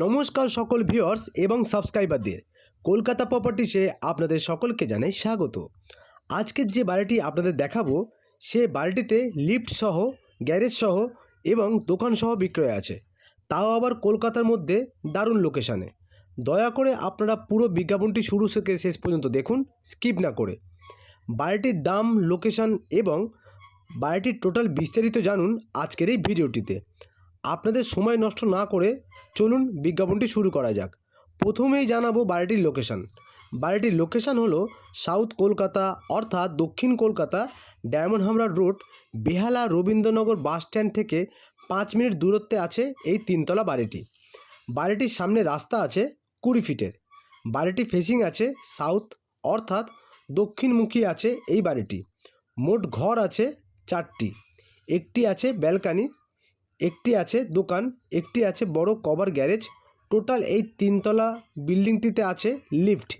নমস্কার সকল ভিউয়ার্স এবং সাবস্ক্রাইবারদের। কলকাতা প্রপার্টিসে আপনাদের সকলকে জানাই স্বাগত। আজকের যে বাড়িটি আপনাদের দেখাবো, সে বাড়িটিতে লিফট সহ, গ্যারেজ সহ এবং দোকান সহ বিক্রয় আছে। তাও আবার কলকাতার মধ্যে দারুণ লোকেশানে। দয়া করে আপনারা পুরো বিজ্ঞাপনটি শুরু থেকে শেষ পর্যন্ত দেখুন, স্কিপ না করে। বাড়িটির দাম, লোকেশান এবং বাড়িটির টোটাল বিস্তারিত জানুন আজকের এই ভিডিওটিতে। আপনাদের সময় নষ্ট না করে চলুন বিজ্ঞাপনটি শুরু করা যাক। প্রথমেই জানাব বাড়িটির লোকেশন বাড়িটির লোকেশন হলো সাউথ কলকাতা অর্থাৎ দক্ষিণ কলকাতা ডায়মন্ড হামরা road, Behala Rabindranagar bus stand থেকে পাঁচ মিনিট দূরত্বে আছে এই তিনতলা বাড়িটি। বাড়িটির সামনে রাস্তা আছে কুড়ি ফিটের। বাড়িটি ফেসিং আছে সাউথ অর্থাৎ দক্ষিণমুখী আছে এই বাড়িটি। মোট ঘর আছে চারটি। একটি আছে ব্যালকানি একটি আছে দোকান, একটি আছে বড় কভার গ্যারেজ, টোটাল এই তিনতলা বিল্ডিংটিতে আছে লিফট।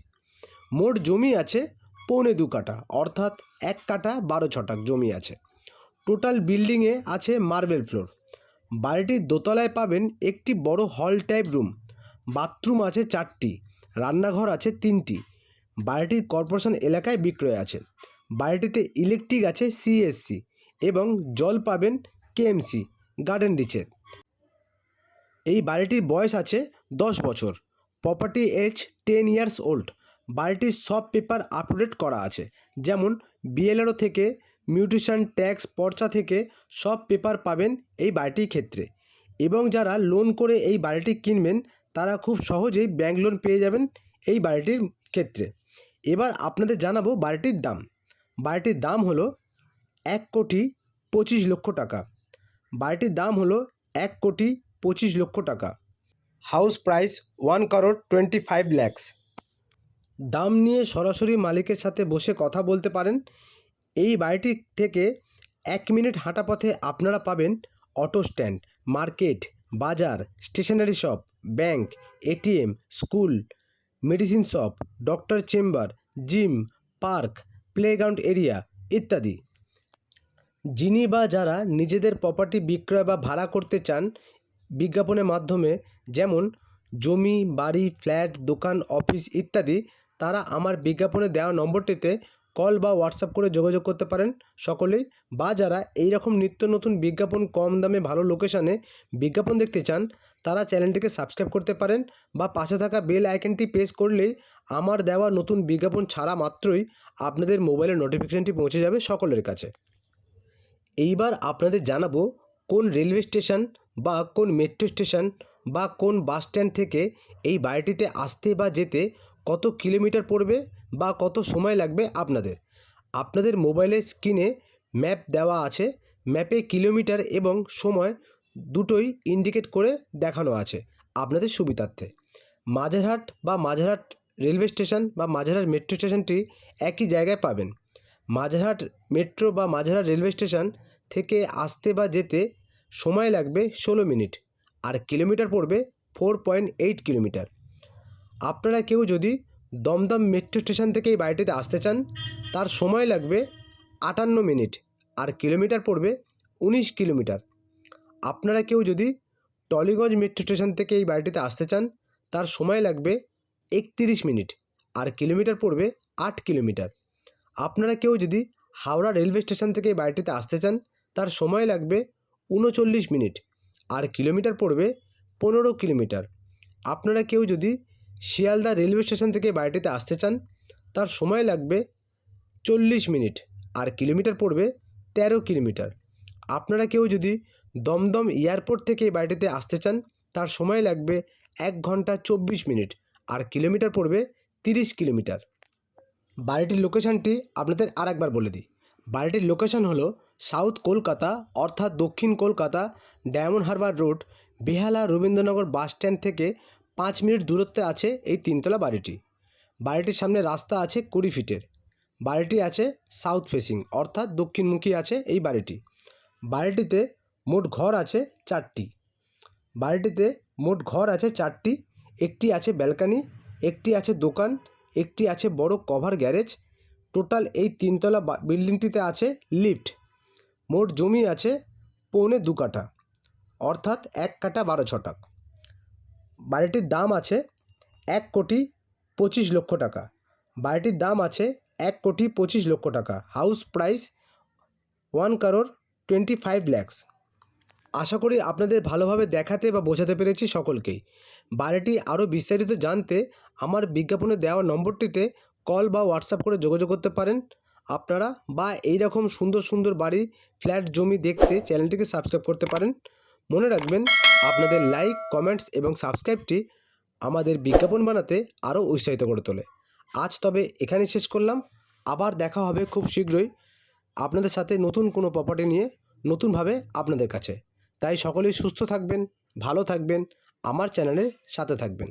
মোট জমি আছে পৌনে দু কাঠা, অর্থাৎ এক কাঠা বারো ছটাক জমি আছে। টোটাল বিল্ডিংয়ে আছে মার্বেল ফ্লোর। বাড়িটির দোতলায় পাবেন একটি বড় হল টাইপ রুম, বাথরুম আছে চারটি, রান্নাঘর আছে তিনটি। বাড়িটির কর্পোরেশন এলাকায় বিক্রয় আছে। বাড়িটিতে ইলেকট্রিক আছে সিএসসি এবং জল পাবেন কেএমসি গার্ডেন রিচের এই বাড়িটির বয়স আছে দশ বছর। Property age ten years old বাড়িটির সব পেপার আপডেট করা আছে। যেমন বিএলআরও থেকে মিউটেশন ট্যাক্স পর্চা থেকে সব পেপার পাবেন এই বাড়িটির ক্ষেত্রে। এবং যারা লোন করে এই বাড়িটি কিনবেন, তারা খুব সহজেই ব্যাংক লোন পেয়ে যাবেন এই বাড়িটির ক্ষেত্রে। এবার আপনাদের জানাব বাড়িটির দাম। বাড়িটির দাম হলো এক কোটি পঁচিশ লক্ষ টাকা। বাড়িটির দাম হলো এক কোটি পঁচিশ লক্ষ টাকা। House price one crore twenty five lakhs. দাম নিয়ে সরাসরি মালিকের সাথে বসে কথা বলতে পারেন। এই বাড়িটি থেকে এক মিনিট হাঁটা পথে আপনারা পাবেন অটো স্ট্যান্ড মার্কেট বাজার stationery shop bank ATM school medicine shop doctor chamber gym park playground area ইত্যাদি। যিনি বা যারা নিজেদের প্রপার্টি বিক্রয় বা ভাড়া করতে চান বিজ্ঞাপনের মাধ্যমে, যেমন জমি, বাড়ি ফ্ল্যাট দোকান অফিস ইত্যাদি, তারা আমার বিজ্ঞাপনে দেওয়া নম্বরটিতে কল বা হোয়াটসঅ্যাপ করে যোগাযোগ করতে পারেন সকলেই। বা যারা এই রকম নিত্য নতুন বিজ্ঞাপন কম দামে ভালো লোকেশানে বিজ্ঞাপন দেখতে চান, তারা চ্যানেলটিকে সাবস্ক্রাইব করতে পারেন বা পাশে থাকা বেল আইকনটি প্রেস করলেই আমার দেওয়া নতুন বিজ্ঞাপন ছাড়া মাত্রই আপনাদের মোবাইলের নোটিফিকেশানটি পৌঁছে যাবে সকলের কাছে। এইবার আপনাদের জানাব কোন রেলওয়ে স্টেশন বা কোন মেট্রো স্টেশন বা কোন বাস স্ট্যান্ড থেকে এই বাড়িটিতে আসতে বা যেতে কত কিলোমিটার পড়বে বা কত সময় লাগবে আপনাদের। আপনাদের মোবাইলের স্ক্রিনে ম্যাপ দেওয়া আছে। ম্যাপে কিলোমিটার এবং সময় দুটোই ইন্ডিকেট করে দেখানো আছে আপনাদের সুবিধার্থে। মাঝেরহাট বা মাঝেরহাট রেলওয়ে স্টেশন বা মাঝেরহাট মেট্রো স্টেশনটি একই জায়গায় পাবেন। মাঝেরহাট মেট্রো বা মাঝেরহাট রেলওয়ে স্টেশন থেকে আসতে বা যেতে সময় লাগবে ষোলো মিনিট, আর কিলোমিটার পড়বে ফোর পয়েন্ট এইট কিলোমিটার। আপনারা কেউ যদি দমদম মেট্রো স্টেশন থেকে এই বাড়িটিতে আসতে চান, তার সময় লাগবে আটান্ন মিনিট, আর কিলোমিটার পড়বে উনিশ কিলোমিটার। আপনারা কেউ যদি টলিগঞ্জ মেট্রো স্টেশন থেকে এই বাড়িটিতে আসতে চান, তার সময় লাগবে একতিরিশ মিনিট, আর কিলোমিটার পড়বে আট কিলোমিটার। আপনারা কেউ যদি হাওড়া রেলওয়ে স্টেশন থেকে বাড়িটিতে আসতে চান, তার সময় লাগবে উনচল্লিশ মিনিট। আর কিলোমিটার পড়বে পনেরো কিলোমিটার। আপনারা কেউ যদি শিয়ালদা রেলওয়ে স্টেশন থেকে বাড়িটিতে আসতে চান, তার সময় লাগবে চল্লিশ মিনিট। আর কিলোমিটার পড়বে তেরো কিলোমিটার। আপনারা কেউ যদি দমদম এয়ারপোর্ট থেকে বাড়িটিতে আসতে চান, তার সময় লাগবে এক ঘণ্টা চব্বিশ মিনিট। আর কিলোমিটার পড়বে তিরিশ কিলোমিটার। বাড়িটির লোকেশানটি আপনাদের আর একবার বলে দিই। বাড়িটির লোকেশান হলো সাউথ কলকাতা, অর্থাৎ দক্ষিণ Kolkata, Diamond Harbour road, Behala Rabindranagar bus stand থেকে পাঁচ মিনিট দূরত্বে আছে এই তিনতলা বাড়িটি। বাড়িটির সামনে রাস্তা আছে কুড়ি ফিটের। বাড়িটি আছে সাউথ ফেসিং, অর্থাৎ দক্ষিণমুখী আছে এই বাড়িটি। বাড়িটিতে মোট ঘর আছে চারটি। বাড়িটিতে মোট ঘর আছে চারটি। একটি আছে ব্যালকানি, একটি আছে দোকান একটি আছে বড় কভার গ্যারেজ টোটাল এই তিনতলা বিল্ডিংটিতে আছে লিফট মোট জমি আছে পৌনে দু কাঠা, অর্থাৎ এক কাঠা বারো ছটাক। বাড়িটির দাম আছে এক কোটি পঁচিশ লক্ষ টাকা। বাড়িটির দাম আছে এক কোটি পঁচিশ লক্ষ টাকা। House price one crore twenty five lakhs আশা করি আপনাদের ভালোভাবে দেখাতে বা বোঝাতে পেরেছি সকলকেই। বাড়িটি আরও বিস্তারিত জানতে আমার বিজ্ঞাপনে দেওয়া নম্বরটিতে কল বা হোয়াটসঅ্যাপ করে যোগাযোগ করতে পারেন। আপনারা বা এই রকম সুন্দর সুন্দর বাড়ি, ফ্ল্যাট, জমি দেখতে চ্যানেলটিকে সাবস্ক্রাইব করতে পারেন। মনে রাখবেন, আপনাদের লাইক, কমেন্টস এবং সাবস্ক্রাইবটি আমাদের বিজ্ঞাপন বানাতে আরও উৎসাহিত করে তোলে। আজ তবে এখানেই শেষ করলাম। আবার দেখা হবে খুব শীঘ্রই আপনাদের সাথে নতুন কোনো প্রপার্টি নিয়ে, নতুনভাবে আপনাদের কাছে। তাই সকলেই সুস্থ থাকবেন, ভালো থাকবেন। আমার চ্যানেলের সাথে থাকবেন।